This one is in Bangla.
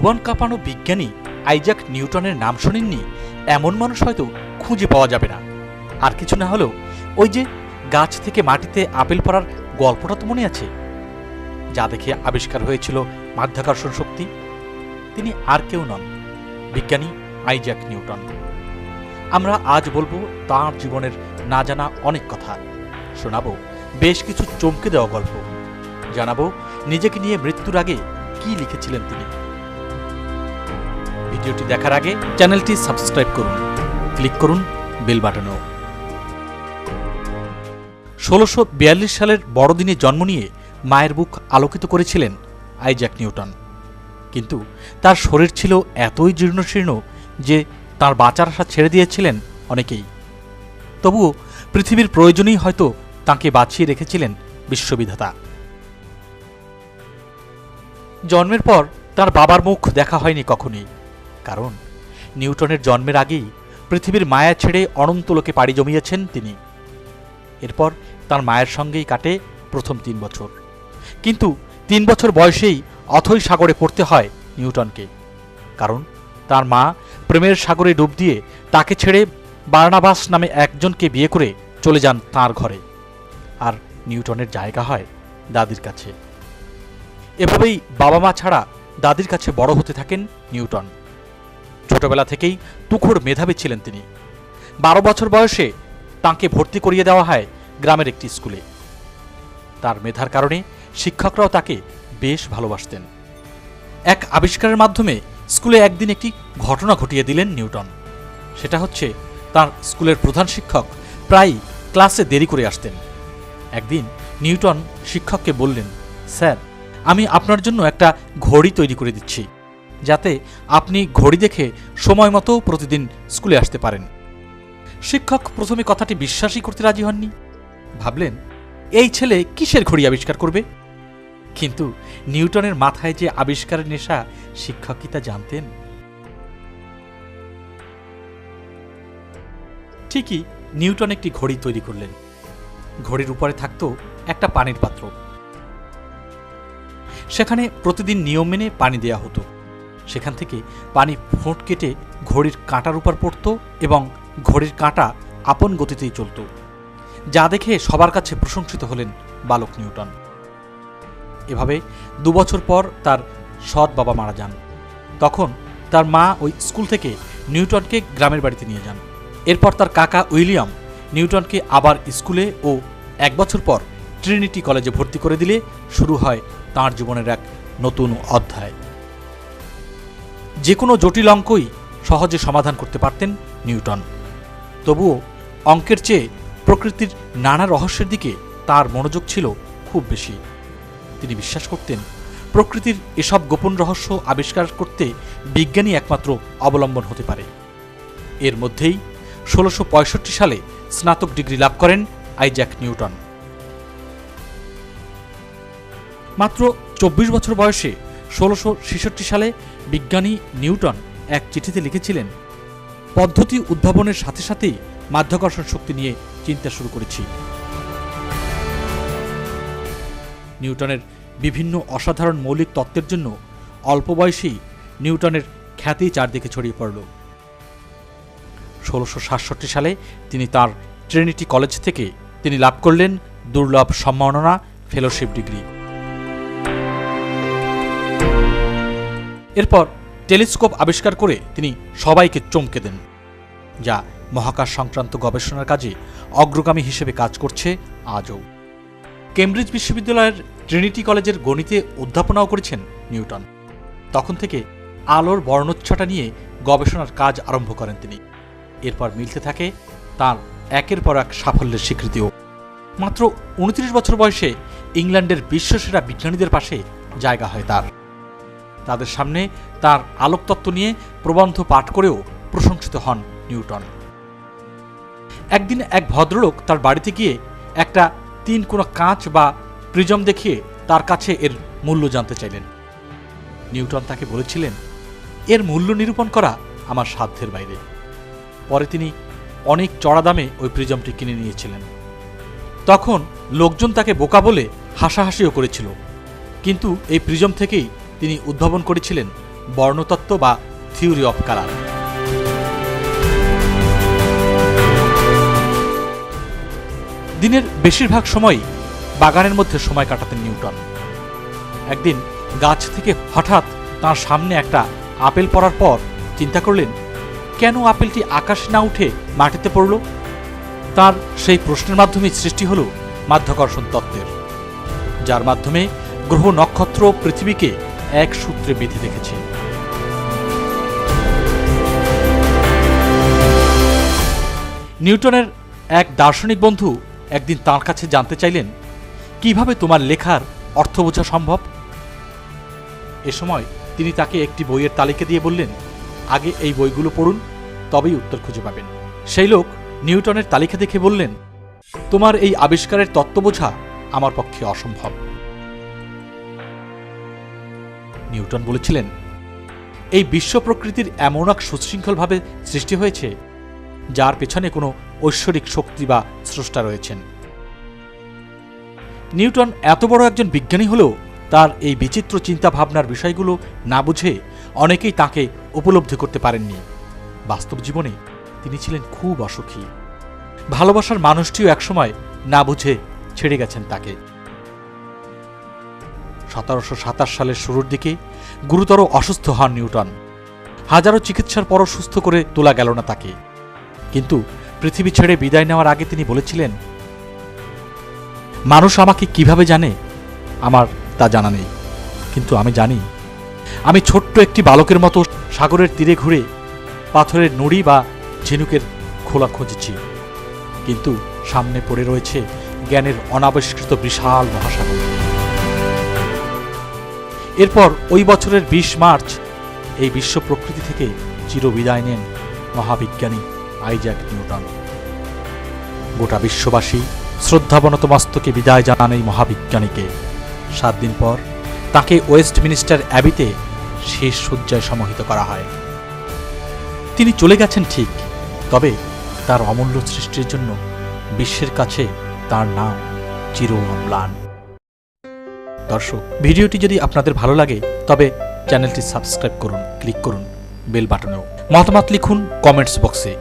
ভুবন কাঁপানো বিজ্ঞানী আইজাক নিউটনের নাম শোনেননি, এমন মানুষ হয়তো খুঁজে পাওয়া যাবে না। আর কিছু না হলেও ওই যে গাছ থেকে মাটিতে আপেল পড়ার গল্পটা তো মনে আছে? যা দেখে আবিষ্কার হয়েছিল মাধ্যাকর্ষণ শক্তি। তিনি আর কেউ নন, বিজ্ঞানী আইজাক নিউটন। আমরা আজ বলব তাঁর জীবনের না জানা অনেক কথা। শোনাবো বেশ কিছু চমকে দেওয়া গল্প। জানাব নিজেকে নিয়ে মৃত্যুর আগে কি লিখেছিলেন তিনি। ভিডিওটি দেখার আগে চ্যানেলটি সাবস্ক্রাইব করুন। ক্লিক করুন বেল বাটনও। ষোলোশো বিয়াল্লিশ সালের বড়দিনে জন্ম নিয়ে মায়ের বুক আলোকিত করেছিলেন আইজ্যাক নিউটন। কিন্তু তার শরীর ছিল এতই জীর্ণশীর্ণ যে তার বাঁচার আশা ছেড়ে দিয়েছিলেন অনেকেই। তবুও পৃথিবীর প্রয়োজনেই হয়তো তাকে বাঁচিয়ে রেখেছিলেন বিশ্ববিধাতা। জন্মের পর তার বাবার মুখ দেখা হয়নি কখনই। কারণ, নিউটনের জন্মের আগেই পৃথিবীর মায়া ছেড়ে অনন্ত লোকে পাড়ি জমিয়েছেন তিনি। এরপর তার মায়ের সঙ্গেই কাটে প্রথম তিন বছর। কিন্তু তিন বছর বয়সেই অথৈ সাগরে পড়তে হয় নিউটনকে। কারণ, তার মা প্রেমের সাগরে ডুব দিয়ে তাকে ছেড়ে বার্নাবাস নামে একজনকে বিয়ে করে চলে যান তার ঘরে। আর নিউটনের জায়গা হয় দাদির কাছে। এভাবেই বাবা মা ছাড়া দাদির কাছে বড় হতে থাকেন নিউটন। ছোটবেলা থেকেই তুখোড় মেধাবী ছিলেন তিনি। বারো বছর বয়সে তাঁকে ভর্তি করিয়ে দেওয়া হয় গ্রামের একটি স্কুলে। তার মেধার কারণে শিক্ষকরাও তাকে বেশ ভালোবাসতেন। এক আবিষ্কারের মাধ্যমে স্কুলে একদিন একটি ঘটনা ঘটিয়ে দিলেন নিউটন। সেটা হচ্ছে, তার স্কুলের প্রধান শিক্ষক প্রায় ক্লাসে দেরি করে আসতেন। একদিন নিউটন শিক্ষককে বললেন, স্যার, আমি আপনার জন্য একটা ঘড়ি তৈরি করে দিচ্ছি। যাতে আপনি ঘড়ি দেখে সময় মতো প্রতিদিন স্কুলে আসতে পারেন। শিক্ষক প্রথমে কথাটি বিশ্বাসই করতে রাজি হননি। ভাবলেন, এই ছেলে কিসের ঘড়ি আবিষ্কার করবে? কিন্তু নিউটনের মাথায় যে আবিষ্কারের নেশা শিক্ষক কি তা জানতেন। ঠিকই নিউটন একটি ঘড়ি তৈরি করলেন। ঘড়ির উপরে থাকতো একটা পানির পাত্র। সেখানে প্রতিদিন নিয়ম মেনে পানি দেয়া হতো। সেখান থেকে পানি ফোঁট কেটে ঘড়ির কাঁটার উপর পড়ত এবং ঘড়ির কাঁটা আপন গতিতেই চলত। যা দেখে সবার কাছে প্রশংসিত হলেন বালক নিউটন। এভাবে দুবছর পর তার সৎ বাবা মারা যান। তখন তার মা ওই স্কুল থেকে নিউটনকে গ্রামের বাড়িতে নিয়ে যান। এরপর তার কাকা উইলিয়াম নিউটনকে আবার স্কুলে ও এক বছর পর ট্রিনিটি কলেজে ভর্তি করে দিলে শুরু হয় তাঁর জীবনের এক নতুন অধ্যায়। যে কোনো জটিল অঙ্কই সহজে সমাধান করতে পারতেন নিউটন। তবুও অঙ্কের চেয়ে প্রকৃতির নানা রহস্যের দিকে তার মনোযোগ ছিল খুব বেশি। তিনি বিশ্বাস করতেন, প্রকৃতির এসব গোপন রহস্য আবিষ্কার করতে বিজ্ঞানী একমাত্র অবলম্বন হতে পারে। এর মধ্যেই ষোলোশো সালে স্নাতক ডিগ্রি লাভ করেন আইজ্যাক নিউটন। মাত্র চব্বিশ বছর বয়সে ষোলোশো সালে বিজ্ঞানী নিউটন এক চিঠিতে লিখেছিলেন, পদ্ধতি উদ্ভাবনের সাথে সাথেই মাধ্যাকর্ষণ শক্তি নিয়ে চিন্তা শুরু করেছি। নিউটনের বিভিন্ন অসাধারণ মৌলিক তত্ত্বের জন্য অল্প বয়সেই নিউটনের খ্যাতি চারদিকে ছড়িয়ে পড়ল। ষোলোশো সালে তিনি তার ট্রিনিটি কলেজ থেকে তিনি লাভ করলেন দুর্লভ সম্মাননা ফেলোশিপ ডিগ্রি। এরপর টেলিস্কোপ আবিষ্কার করে তিনি সবাইকে চমকে দেন, যা মহাকাশ সংক্রান্ত গবেষণার কাজে অগ্রগামী হিসেবে কাজ করছে আজও। কেমব্রিজ বিশ্ববিদ্যালয়ের ট্রিনিটি কলেজের গণিতে অধ্যাপনাও করেছেন নিউটন। তখন থেকে আলোর বর্ণচ্ছটা নিয়ে গবেষণার কাজ আরম্ভ করেন তিনি। এরপর মিলতে থাকে তার একের পর এক সাফল্যের স্বীকৃতিও। মাত্র উনত্রিশ বছর বয়সে ইংল্যান্ডের বিশ্বসেরা বিজ্ঞানীদের পাশে জায়গা হয় তার। তাদের সামনে তার আলোকতত্ত্ব নিয়ে প্রবন্ধ পাঠ করেও প্রশংসিত হন নিউটন। একদিন এক ভদ্রলোক তার বাড়িতে গিয়ে একটা তিন কোনো কাঁচ বা প্রিজম দেখিয়ে তার কাছে এর মূল্য জানতে চাইলেন। নিউটন তাকে বলেছিলেন, এর মূল্য নিরূপণ করা আমার সাধ্যের বাইরে। পরে তিনি অনেক চড়া দামে ওই প্রিজমটি কিনে নিয়েছিলেন। তখন লোকজন তাকে বোকা বলে হাসাহাসিও করেছিল। কিন্তু এই প্রিজম থেকেই তিনি উদ্ভাবন করেছিলেন বর্ণতত্ত্ব বা থিওরি অফ কালার। দিনের বেশিরভাগ সময়ই বাগানের মধ্যে সময় কাটাতেন নিউটন। একদিন গাছ থেকে হঠাৎ তার সামনে একটা আপেল পড়ার পর চিন্তা করলেন, কেন আপেলটি আকাশে না উঠে মাটিতে পড়ল? তার সেই প্রশ্নের মাধ্যমে সৃষ্টি হল মাধ্যাকর্ষণ তত্ত্বের, যার মাধ্যমে গ্রহ নক্ষত্র পৃথিবীকে এক সূত্রে বেঁধে রেখেছে। নিউটনের এক দার্শনিক বন্ধু একদিন তার কাছে জানতে চাইলেন, কীভাবে তোমার লেখার অর্থ বোঝা সম্ভব? এ সময় তিনি তাকে একটি বইয়ের তালিকা দিয়ে বললেন, আগে এই বইগুলো পড়ুন, তবেই উত্তর খুঁজে পাবেন। সেই লোক নিউটনের তালিকা দেখে বললেন, তোমার এই আবিষ্কারের তত্ত্ব বোঝা আমার পক্ষে অসম্ভব। নিউটন বলেছিলেন, এই বিশ্ব প্রকৃতির এমন এক সুশৃঙ্খলভাবে সৃষ্টি হয়েছে, যার পেছনে কোনো ঐশ্বরিক শক্তি বা স্রষ্টা রয়েছেন। নিউটন এত বড় একজন বিজ্ঞানী হলেও তার এই বিচিত্র চিন্তা ভাবনার বিষয়গুলো না বুঝে অনেকেই তাকে উপলব্ধি করতে পারেননি। বাস্তব জীবনে তিনি ছিলেন খুব অসুখী। ভালোবাসার মানুষটিও একসময় না বুঝে ছেড়ে গেছেন তাকে। সতেরোশো সাতাশ সালের শুরুর দিকে গুরুতর অসুস্থ হন নিউটন। হাজারো চিকিৎসার পরও সুস্থ করে তোলা গেল না তাকে। কিন্তু পৃথিবী ছেড়ে বিদায় নেওয়ার আগে তিনি বলেছিলেন, মানুষ আমাকে কীভাবে জানে? আমার তা জানা নেই। কিন্তু আমি জানি, আমি ছোট্ট একটি বালকের মতো সাগরের তীরে ঘুরে পাথরের নুড়ি বা ঝিনুকের খোলা খুঁজেছি। কিন্তু সামনে পড়ে রয়েছে জ্ঞানের অনাবিষ্কৃত বিশাল মহাসাগর। এরপর ওই বছরের বিশ মার্চ এই বিশ্ব প্রকৃতি থেকে চিরবিদায় নেন মহাবিজ্ঞানী আইজ্যাক নিউটন। গোটা বিশ্ববাসী শ্রদ্ধাবনত মস্তকে বিদায় জানান এই মহাবিজ্ঞানীকে। সাত দিন পর তাকে ওয়েস্টমিনিস্টার অ্যাবিতে শেষ শয্যায় সমাহিত করা হয়। তিনি চলে গেছেন ঠিক, তবে তার অমূল্য সৃষ্টির জন্য বিশ্বের কাছে তার নাম চির অম্লান দর্শক, ভিডিওটি যদি আপনাদের ভালো লাগে, তবে চ্যানেলটি সাবস্ক্রাইব করুন, ক্লিক করুন, বেল বাটনেও। মতামত লিখুন কমেন্টস বক্সে।